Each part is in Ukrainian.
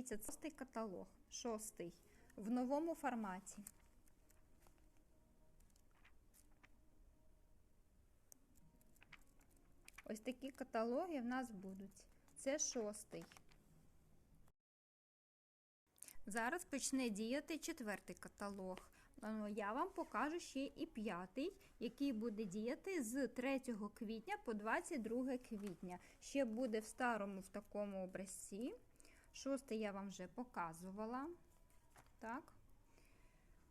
Дивіться, це шостий каталог, шостий, в новому форматі. Ось такі каталоги в нас будуть. Це шостий. Зараз почне діяти четвертий каталог. Ну, Я вам покажу ще і п'ятий, який буде діяти з 3 квітня по 22 квітня. Ще буде в старому в такому образці. Шостий я вам вже показувала. Так.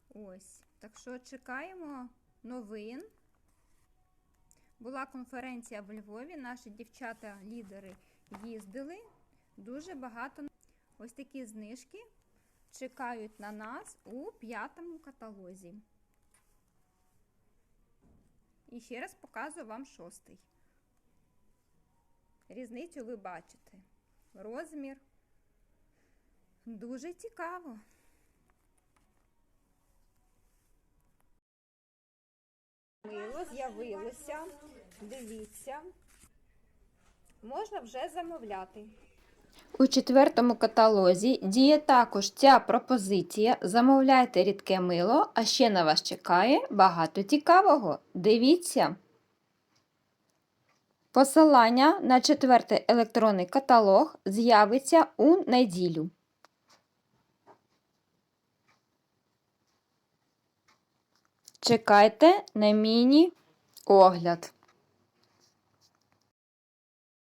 Ось. Так що чекаємо новин. Була конференція в Львові. Наші дівчата-лідери їздили. Дуже багато. Ось такі знижки чекають на нас у п'ятому каталозі. І ще раз показую вам шостий. Різницю ви бачите. Розмір. Дуже цікаво. Мило з'явилося. Дивіться. Можна вже замовляти. У четвертому каталозі діє також ця пропозиція. Замовляйте рідке мило, а ще на вас чекає багато цікавого. Дивіться. Посилання на четвертий електронний каталог з'явиться у неділю. Чекайте на міні огляд.